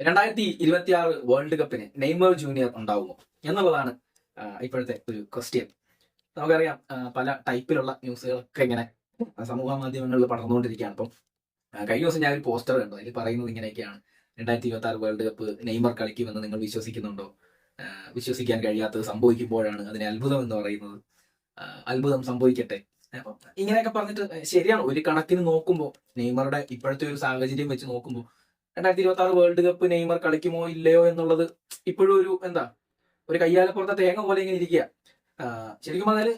രണ്ടായിരത്തി ഇരുപത്തി ആറ് വേൾഡ് കപ്പിന് നെയ്മർ ജൂനിയർ ഉണ്ടാവുമോ എന്നുള്ളതാണ് ഇപ്പോഴത്തെ ഒരു ക്വസ്റ്റ്യൻ നമുക്കറിയാം പല ടൈപ്പിലുള്ള ന്യൂസുകളൊക്കെ ഇങ്ങനെ സമൂഹ മാധ്യമങ്ങളിൽ പടർന്നുകൊണ്ടിരിക്കുകയാണ്. അപ്പം കഴിഞ്ഞ ദിവസം ഞാൻ ഒരു പോസ്റ്റർ കണ്ടു. അതിൽ പറയുന്നത് ഇങ്ങനെയൊക്കെയാണ്. രണ്ടായിരത്തി ഇരുപത്തി ആറ് വേൾഡ് കപ്പ് നെയ്മർ കളിക്കുമെന്ന് നിങ്ങൾ വിശ്വസിക്കുന്നുണ്ടോ? വിശ്വസിക്കാൻ കഴിയാത്തത് സംഭവിക്കുമ്പോഴാണ് അതിനെ അത്ഭുതം എന്ന് പറയുന്നത്. അത്ഭുതം സംഭവിക്കട്ടെ. അപ്പം ഇങ്ങനെയൊക്കെ പറഞ്ഞിട്ട് ശരിയാണ്. ഒരു കണക്കിന് നോക്കുമ്പോൾ നെയ്മറുടെ ഇപ്പോഴത്തെ ഒരു സാഹചര്യം വെച്ച് നോക്കുമ്പോൾ രണ്ടായിരത്തി ഇരുപത്തി ആറ് വേൾഡ് കപ്പ് നെയ്മർ കളിക്കുമോ ഇല്ലയോ എന്നുള്ളത് ഇപ്പോഴും ഒരു എന്താ ഒരു കയ്യാലപ്പുറത്തെ തേങ്ങ പോലെ ഇങ്ങനെ ഇരിക്കുക ശരിക്കും പറഞ്ഞാൽ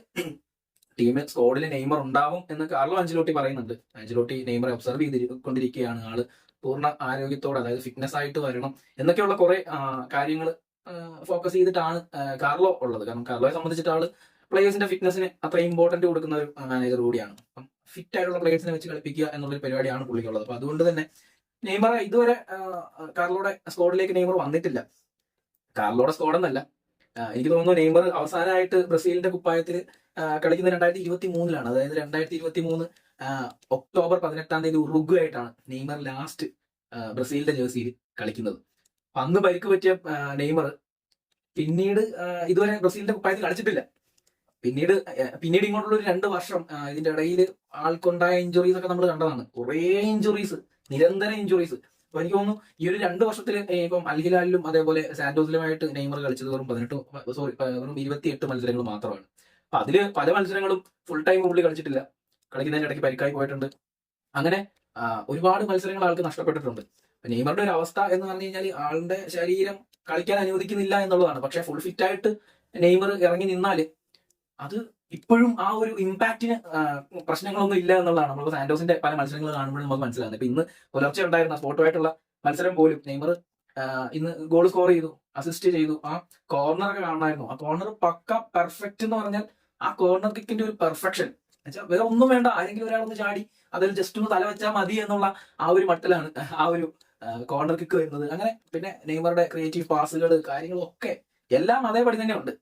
ടീമിൽ സ്ക്വാഡിൽ നെയ്മർ ഉണ്ടാവും എന്ന് കാർലോ അഞ്ചലോട്ടി പറയുന്നുണ്ട്. അഞ്ചലോട്ടി നെയ്മറെ ഒബ്സർവ് ചെയ്തിരിക്കൊണ്ടിരിക്കുകയാണ് ആൾ. പൂർണ ആരോഗ്യത്തോടെ അതായത് ഫിറ്റ്നസ് ആയിട്ട് വരണം എന്നൊക്കെയുള്ള കുറെ കാര്യങ്ങൾ ഫോക്കസ് ചെയ്തിട്ടാണ് കാർലോ ഉള്ളത്. കാരണം കാർലോയെ സംബന്ധിച്ചിട്ട് ആൾ പ്ലേയേഴ്സിന്റെ ഫിറ്റ്നസിന് അത്ര ഇമ്പോർട്ടന്റ് കൊടുക്കുന്ന ഒരു മാനേജർ കൂടിയാണ്. അപ്പം ഫിറ്റ് ആയിട്ടുള്ള പ്ലേയേഴ്സിനെ വെച്ച് കളിപ്പിക്കുക എന്നുള്ളൊരു പരിപാടിയാണ് പുള്ളിക്കുള്ളത്. അപ്പൊ അതുകൊണ്ട് തന്നെ നെയ്മർ ഇതുവരെ കാർലോടെ സ്കോഡിലേക്ക് നെയ്മർ വന്നിട്ടില്ല. കാർലോടെ സ്കോഡെന്നല്ല. എനിക്ക് തോന്നുന്നു നെയ്മർ അവസാനമായിട്ട് ബ്രസീലിന്റെ കുപ്പായത്തിൽ കളിക്കുന്ന രണ്ടായിരത്തി ഇരുപത്തി മൂന്നിലാണ് അതായത് രണ്ടായിരത്തി ഇരുപത്തി മൂന്ന് ഒക്ടോബർ പതിനെട്ടാം തീയതി ആയിട്ടാണ് നെയ്മർ ലാസ്റ്റ് ബ്രസീലിന്റെ ജേഴ്സിയിൽ കളിക്കുന്നത്. അന്ന് പരിക്ക് പറ്റിയ നെയ്മർ പിന്നീട് ഇതുവരെ ബ്രസീലിന്റെ കുപ്പായത്തിൽ കളിച്ചിട്ടില്ല. പിന്നീട് പിന്നീട് ഇങ്ങോട്ടുള്ള ഒരു രണ്ട് വർഷം ഇതിന്റെ ഇടയിൽ ആൾക്കുണ്ടായ ഇഞ്ചുറീസ് ഒക്കെ നമ്മൾ കണ്ടതാണ്. കുറേ ഇഞ്ചുറീസ് നിരന്തര ഇഞ്ചുറീസ് അപ്പൊ എനിക്ക് തോന്നുന്നു ഈ ഒരു രണ്ട് വർഷത്തിൽ ഇപ്പം അൽഹിലാലിലും അതേപോലെ സാന്റോസിലുമായിട്ട് നെയ്മർ കളിച്ചത് വെറും പതിനെട്ട് സോറി വെറും ഇരുപത്തിയെട്ട് മത്സരങ്ങൾ മാത്രമാണ്. അപ്പൊ അതിൽ പല മത്സരങ്ങളും ഫുൾ ടൈം പുള്ളി കളിച്ചിട്ടില്ല. കളിക്കുന്നതിന്റെ ഇടയ്ക്ക് പരിക്കായി പോയിട്ടുണ്ട്. അങ്ങനെ ഒരുപാട് മത്സരങ്ങൾ ആൾക്ക് നഷ്ടപ്പെട്ടിട്ടുണ്ട്. നെയ്മറുടെ ഒരു അവസ്ഥ എന്ന് പറഞ്ഞു കഴിഞ്ഞാൽ ആളുടെ ശരീരം കളിക്കാൻ അനുവദിക്കുന്നില്ല എന്നുള്ളതാണ്. പക്ഷെ ഫുൾ ഫിറ്റ് ആയിട്ട് നെയ്മർ ഇറങ്ങി നിന്നാൽ അത് ഇപ്പോഴും ആ ഒരു ഇമ്പാക്റ്റിന് പ്രശ്നങ്ങളൊന്നും ഇല്ല എന്നുള്ളതാണ്. നമ്മൾ സാന്റോസിന്റെ പല മത്സരങ്ങൾ കാണുമ്പോഴും നമുക്ക് മനസ്സിലാകുന്നത്. ഇപ്പൊ ഇന്ന് പുലർച്ചെ ഉണ്ടായിരുന്ന സ്പോട്ടുമായിട്ടുള്ള മത്സരം പോലും നെയ്മർ ഇന്ന് ഗോൾ സ്കോർ ചെയ്തു അസിസ്റ്റ് ചെയ്തു. ആ കോർണർ ഒക്കെ കാണണമായിരുന്നു. ആ കോർണർ പക്ക പെർഫെക്റ്റ് എന്ന് പറഞ്ഞാൽ ആ കോർണർ കിക്കിന്റെ ഒരു പെർഫെക്ഷൻ എന്നുവെച്ചാൽ വേറെ ഒന്നും വേണ്ട. ആരെങ്കിലും ഒരാളൊന്ന് ചാടി അതിൽ ജസ്റ്റ് ഒന്ന് തല വെച്ചാൽ മതി എന്നുള്ള ആ ഒരു മട്ടിലാണ് ആ ഒരു കോർണർ കിക്ക് വരുന്നത്. അങ്ങനെ പിന്നെ നെയ്മറുടെ ക്രിയേറ്റീവ് പാസുകൾ കാര്യങ്ങളൊക്കെ എല്ലാം അതേപടി തന്നെ ഉണ്ട്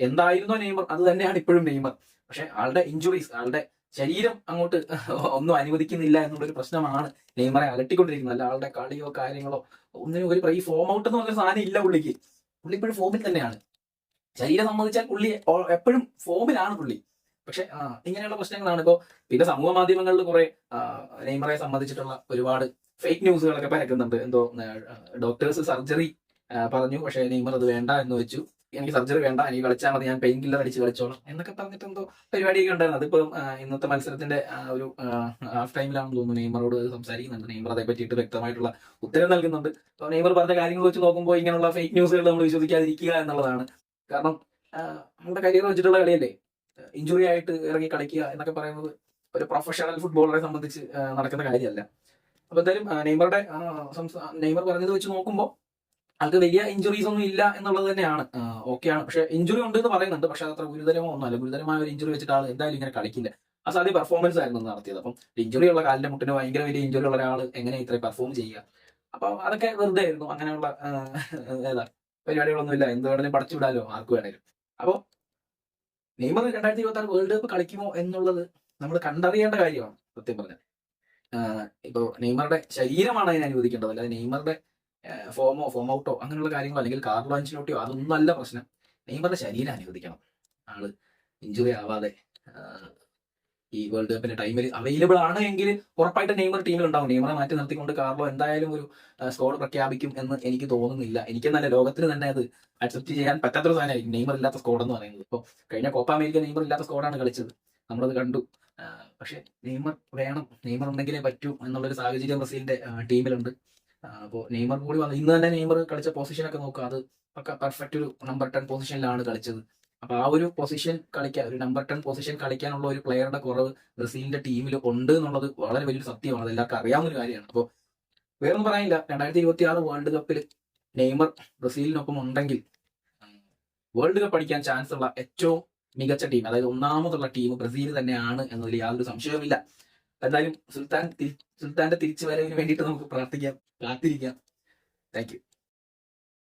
എന്തായിരുന്നോ നെയ്മർ? അത് തന്നെയാണ് ഇപ്പോഴും നെയ്മർ. പക്ഷെ ആളുടെ ഇഞ്ചുറീസ് ആളുടെ ശരീരം അങ്ങോട്ട് ഒന്നും അനുവദിക്കുന്നില്ല എന്നുള്ളൊരു പ്രശ്നമാണ് നെയ്മറെ അലട്ടിക്കൊണ്ടിരിക്കുന്നത് അല്ല ആളുടെ കളിയോ കാര്യങ്ങളോ ഒന്നിനും ഒരു ഈ ഫോം ഔട്ട് എന്ന് പറഞ്ഞ സാധനം ഇല്ല പുള്ളിക്ക്. പുള്ളി ഇപ്പോഴും ഫോമിൽ തന്നെയാണ്. ശരീരം സംബന്ധിച്ചാൽ പുള്ളി എപ്പോഴും ഫോമിലാണ് പുള്ളി. പക്ഷെ ഇങ്ങനെയുള്ള പ്രശ്നങ്ങളാണ്. ഇപ്പോ പിന്നെ സമൂഹ മാധ്യമങ്ങളിൽ കുറെ നെയ്മറെ സംബന്ധിച്ചിട്ടുള്ള ഒരുപാട് ഫേക്ക് ന്യൂസുകളൊക്കെ പരക്കുന്നുണ്ട്. എന്തോ ഡോക്ടേഴ്സ് സർജറി പറഞ്ഞു. പക്ഷേ നെയ്മർ അത് വേണ്ട എന്ന് വെച്ചു. എനിക്ക് സർജറി വേണ്ട എനിക്ക് കളിച്ചാൽ മതി ഞാൻ പെയിൻ കില്ലർ അടിച്ച് കളിച്ചോളാം എന്നൊക്കെ പറഞ്ഞിട്ട് എന്തോ പരിപാടിയൊക്കെ ഉണ്ടായിരുന്നു. അതിപ്പോ ഇന്നത്തെ മത്സരത്തിന്റെ ഒരു ഹാഫ് ടൈമിലാണെന്ന് തോന്നുന്നു നെയ്മറോട് സംസാരിക്കുന്നുണ്ട്. നെയ്മർ അതേ പറ്റിയിട്ട് വ്യക്തമായിട്ടുള്ള ഉത്തരം നൽകുന്നുണ്ട്. അപ്പോൾ നെയ്മർ പറഞ്ഞ കാര്യങ്ങൾ വെച്ച് നോക്കുമ്പോൾ ഇങ്ങനെയുള്ള ഫേക്ക് ന്യൂസുകൾ നമ്മൾ വിശ്വസിക്കാതിരിക്കുക എന്നുള്ളതാണ്. കാരണം നമ്മുടെ കരിയർ വെച്ചിട്ടുള്ള കളിയല്ലേ? ഇഞ്ചുറി ആയിട്ട് ഇറങ്ങി കളിക്കുക എന്നൊക്കെ പറയുന്നത് ഒരു പ്രൊഫഷണൽ ഫുട്ബോളറെ സംബന്ധിച്ച് നടക്കുന്ന കാര്യമല്ല. അപ്പൊ എന്തായാലും നെയ്മറുടെ നെയ്മർ പറഞ്ഞത് വെച്ച് നോക്കുമ്പോൾ ആൾക്ക് വലിയ ഇഞ്ചുറീസ് ഒന്നും ഇല്ല എന്നുള്ളത് തന്നെയാണ്. ഓക്കെയാണ് പക്ഷെ ഇഞ്ചുറി ഉണ്ട് എന്ന് പറയുന്നുണ്ട്. പക്ഷെ അത് അത്ര ഗുരുതരമോ ഒന്നുമല്ല ഗുരുതരമായ ഒരു ഇഞ്ചുറി വെച്ചിട്ട് ആൾ എന്തായാലും ഇങ്ങനെ കളിക്കില്ല. ആ സാധ്യ പെർഫോമൻസ് ആയിരുന്നു നടത്തിയത്. അപ്പം ഇഞ്ചുറി ഉള്ള കാലിന്റെ മുട്ടിന് ഭയങ്കര വലിയ ഇഞ്ചുറി ഉള്ള ഒരാൾ എങ്ങനെ ഇത്ര പെർഫോം ചെയ്യുക? അപ്പൊ അതൊക്കെ വെറുതെ ആയിരുന്നു. അങ്ങനെയുള്ള ഏതാ പരിപാടികളൊന്നും ഇല്ല. എന്ത് വേണേലും പഠിച്ചു വിടാലോ ആർക്ക് വേണേലും. അപ്പോ നെയ്മർ രണ്ടായിരത്തി ഇരുപത്തി ആറ് വേൾഡ് കപ്പ് കളിക്കുമോ എന്നുള്ളത് നമ്മൾ കണ്ടറിയേണ്ട കാര്യമാണ്. സത്യം പറഞ്ഞാൽ. ഇപ്പോ നെയ്മറുടെ ശരീരമാണ് അതിനെ അനുവദിക്കേണ്ടത്. അല്ലാതെ നെയ്മറുടെ ഫോമോ ഫോം ഔട്ടോ അങ്ങനെയുള്ള കാര്യങ്ങളോ അല്ലെങ്കിൽ കാർലോ അഞ്ചിലോട്ടിയോ അതൊന്നല്ല പ്രശ്നം. നെയ്മറുടെ ശരീരം അനുവദിക്കണം. ആൾ ഇഞ്ചുറി ആവാതെ ഈ വേൾഡ് കപ്പിന്റെ ടൈമിൽ അവൈലബിൾ ആണ് എങ്കിൽ ഉറപ്പായിട്ട് നെയ്മർ ടീമിൽ ഉണ്ടാവും. നെയ്മറെ മാറ്റി നിർത്തിക്കൊണ്ട് കാർലോ എന്തായാലും ഒരു സ്കോഡ് പ്രഖ്യാപിക്കും എന്ന് എനിക്ക് തോന്നുന്നില്ല. എനിക്ക് നല്ല ലോകത്തിന് തന്നെ അത് അക്സെപ്റ്റ് ചെയ്യാൻ പറ്റാത്തൊരു സാധനമായിരിക്കും നെയ്മർ ഇല്ലാത്ത സ്കോഡ് എന്ന് പറയുന്നത്. ഇപ്പോൾ കഴിഞ്ഞ കോപ്പ അമേരിക്ക നെയ്മർ ഇല്ലാത്ത സ്കോഡാണ് കളിച്ചത്. നമ്മളത് കണ്ടു. പക്ഷെ നെയ്മർ വേണം. നെയ്മർ ഉണ്ടെങ്കിലേ പറ്റൂ എന്നുള്ളൊരു സാഹചര്യം ബ്രസീലിന്റെ ടീമിലുണ്ട് അപ്പോൾ നെയ്മർ കൂടി വന്നു ഇന്ന് തന്നെ നെയ്മർ കളിച്ച പൊസിഷൻ ഒക്കെ നോക്കുക അത് ഒക്കെ പെർഫെക്റ്റ് ഒരു നമ്പർ ടെൻ പൊസിഷനിലാണ് കളിച്ചത്. അപ്പൊ ആ ഒരു പൊസിഷൻ കളിക്കാൻ ഒരു നമ്പർ ടെൻ പൊസിഷൻ കളിക്കാനുള്ള ഒരു പ്ലെയറുടെ കുറവ് ബ്രസീലിന്റെ ടീമിൽ ഉണ്ട് എന്നുള്ളത് വളരെ വലിയൊരു സത്യമാണ്. അത് എല്ലാവർക്കും അറിയാവുന്ന ഒരു കാര്യമാണ്. അപ്പോൾ വേറൊന്നും പറയാനില്ല. രണ്ടായിരത്തി ഇരുപത്തി ആറ് വേൾഡ് കപ്പിൽ നെയ്മർ ബ്രസീലിനൊപ്പം ഉണ്ടെങ്കിൽ വേൾഡ് കപ്പ് അടിക്കാൻ ചാൻസ് ഉള്ള ഏറ്റവും മികച്ച ടീം അതായത് ഒന്നാമതുള്ള ടീം ബ്രസീൽ തന്നെയാണ് എന്നതിൽ യാതൊരു സംശയവുമില്ല. എന്തായാലും സുൽത്താൻ സുൽത്താന്റെ തിരിച്ചു വരവിന് വേണ്ടിയിട്ട് നമുക്ക് പ്രാർത്ഥിക്കാം. കാത്തിരിക്കാം താങ്ക് യു